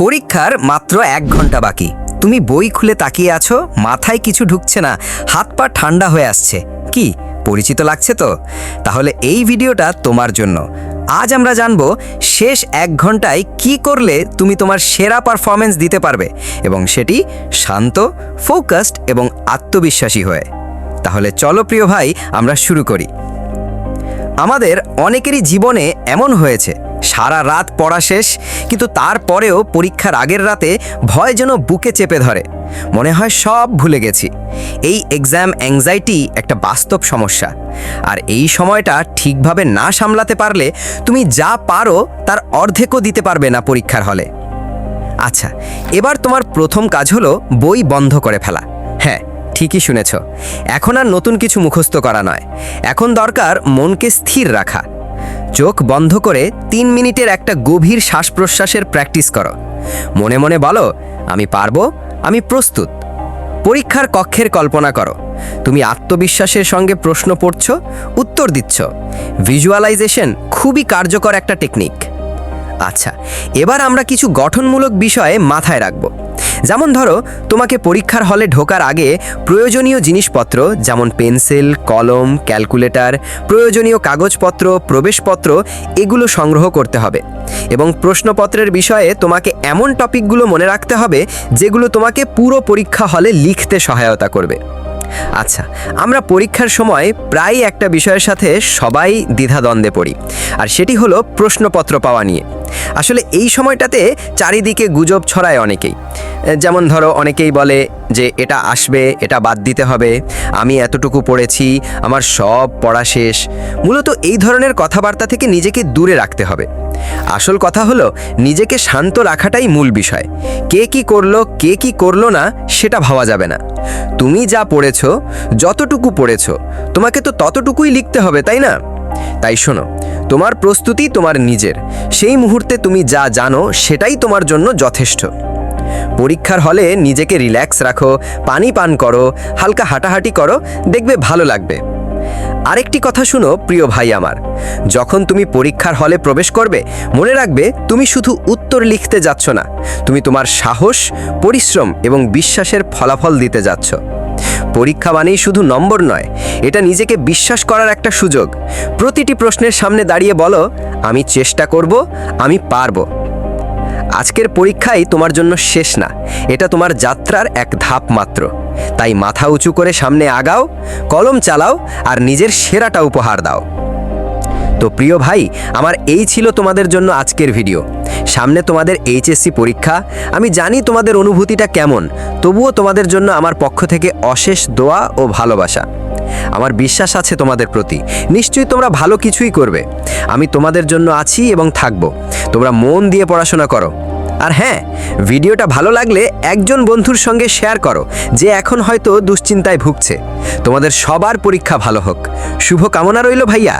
পরীক্ষার মাত্র এক ঘণ্টা বাকি। তুমি বই খুলে তাকিয়ে আছো, মাথায় কিছু ঢুকছে না, হাত পা ঠান্ডা হয়ে আসছে। কি, পরিচিত লাগছে তো? তাহলে এই ভিডিওটা তোমার জন্য। আজ আমরা জানব শেষ এক ঘন্টায় কি করলে তুমি তোমার সেরা পারফরমেন্স দিতে পারবে এবং সেটি শান্ত, ফোকাসড এবং আত্মবিশ্বাসী হয়ে। তাহলে চলো প্রিয় ভাই, আমরা শুরু করি। আমাদের অনেকেরই জীবনে এমন হয়েছে, সারা রাত পড়া শেষ কিন্তু তারপরেও পরীক্ষার আগের রাতে ভয় যেন বুকে চেপে ধরে। মনে হয় সব ভুলে গেছি। এই এক্সাম অ্যাংজাইটি একটা বাস্তব সমস্যা। আর এই সময়টা ঠিকভাবে না সামলাতে পারলে তুমি যা পারো তার অর্ধেকও দিতে পারবে না পরীক্ষার হলে। আচ্ছা এবার তোমার প্রথম কাজ হলো বই বন্ধ করে ফেলা। হ্যাঁ ঠিকই শুনেছ। এখন আর নতুন কিছু মুখস্থ করা নয়। এখন দরকার মনকে স্থির রাখা। চোখ বন্ধ করে তিন মিনিটের একটা গভীর শ্বাস প্রশ্বাসের প্র্যাকটিস করো। মনে মনে বলো, আমি পারব, আমি প্রস্তুত। পরীক্ষার কক্ষের কল্পনা করো। তুমি আত্মবিশ্বাসের সঙ্গে প্রশ্ন পড়ছ, উত্তর দিচ্ছ। ভিজুয়ালাইজেশন খুবই কার্যকর একটা টেকনিক। আচ্ছা এবার আমরা কিছু গঠনমূলক বিষয়ে মাথায় রাখব। যেমন ধরো, তোমাকে পরীক্ষার হলে ঢোকার আগে প্রয়োজনীয় জিনিসপত্র যেমন পেন্সিল, কলম, ক্যালকুলেটর, প্রয়োজনীয় কাগজপত্র, প্রবেশপত্র, এগুলো সংগ্রহ করতে হবে। এবং প্রশ্নপত্রের বিষয়ে তোমাকে এমন টপিকগুলো মনে রাখতে হবে যেগুলো তোমাকে পুরো পরীক্ষা হলে লিখতে সহায়তা করবে। আচ্ছা আমরা পরীক্ষার সময় প্রায় একটা বিষয়ের সাথে সবাই দ্বিধাদ্বন্দ্বে পড়ি। আর সেটি হলো প্রশ্নপত্র পাওয়া নিয়ে। আসলে এই সময়টাতে চারিদিকে গুজব ছড়ায় অনেকেই। যেমন ধরো অনেকেই বলে যে এটা আসবে, এটা বাদ দিতে হবে, আমি এতটুকু পড়েছি, আমার সব পড়া শেষ। মূলত এই ধরনের কথাবার্তা থেকে নিজেকে দূরে রাখতে হবে। আসল কথা হলো, নিজেকে শান্ত রাখাটাই মূল বিষয়। কে কি করল, কে কি করল না, সেটা ভাবা যাবে না। তুমি যা পড়েছ, যতটুকু পড়েছ, তোমাকে তো ততটুকুই লিখতে হবে, তাই না? তাই শোনো তোমার প্রস্তুতি তোমার নিজের। সেই মুহূর্তে তুমি যা জানো, সেটাই তোমার জন্য যথেষ্ট। পরীক্ষার হলে নিজেকে রিল্যাক্স রাখো, পানি পান করো, হালকা হাঁটাহাঁটি করো, দেখবে ভালো লাগবে। আরেকটি কথা শুনো, প্রিয় ভাই আমার। যখন তুমি পরীক্ষার হলে প্রবেশ করবে, মনে রাখবে তুমি শুধু উত্তর লিখতে যাচ্ছ না, তুমি তোমার সাহস, পরিশ্রম এবং বিশ্বাসের ফলাফল দিতে যাচ্ছ। পরীক্ষা মানেই শুধু নম্বর নয়, এটা নিজেকে বিশ্বাস করার একটা সুযোগ। প্রতিটি প্রশ্নের সামনে দাঁড়িয়ে বলো, আমি চেষ্টা করব, আমি পারব। আজকের পরীক্ষাই তোমার জন্য শেষ না, এটা তোমার যাত্রার এক ধাপ মাত্র। তাই মাথা উঁচু করে সামনে আগাও, কলম চালাও আর নিজের সেরাটা উপহার দাও। তো প্রিয় ভাই, আমার এই ছিল তোমাদের জন্য আজকের ভিডিও। সামনে তোমাদের এইচএসসি পরীক্ষা। আমি জানি তোমাদের অনুভূতিটা কেমন, তবুও তোমাদের জন্য আমার পক্ষ থেকে অশেষ দোয়া ও ভালোবাসা। আমার বিশ্বাস আছে তোমাদের প্রতি। নিশ্চয়ই তোমরা ভালো কিছুই করবে। আমি তোমাদের জন্য আছি এবং থাকব। তোমরা মন দিয়ে পড়াশোনা করো। আর হ্যাঁ ভিডিওটা ভালো লাগলে একজন বন্ধুর সঙ্গে শেয়ার করো, যে এখন হয়তো দুশ্চিন্তায় ভুগছে। তোমাদের সবার পরীক্ষা ভালো হোক। শুভ কামনা রইল ভাইয়া।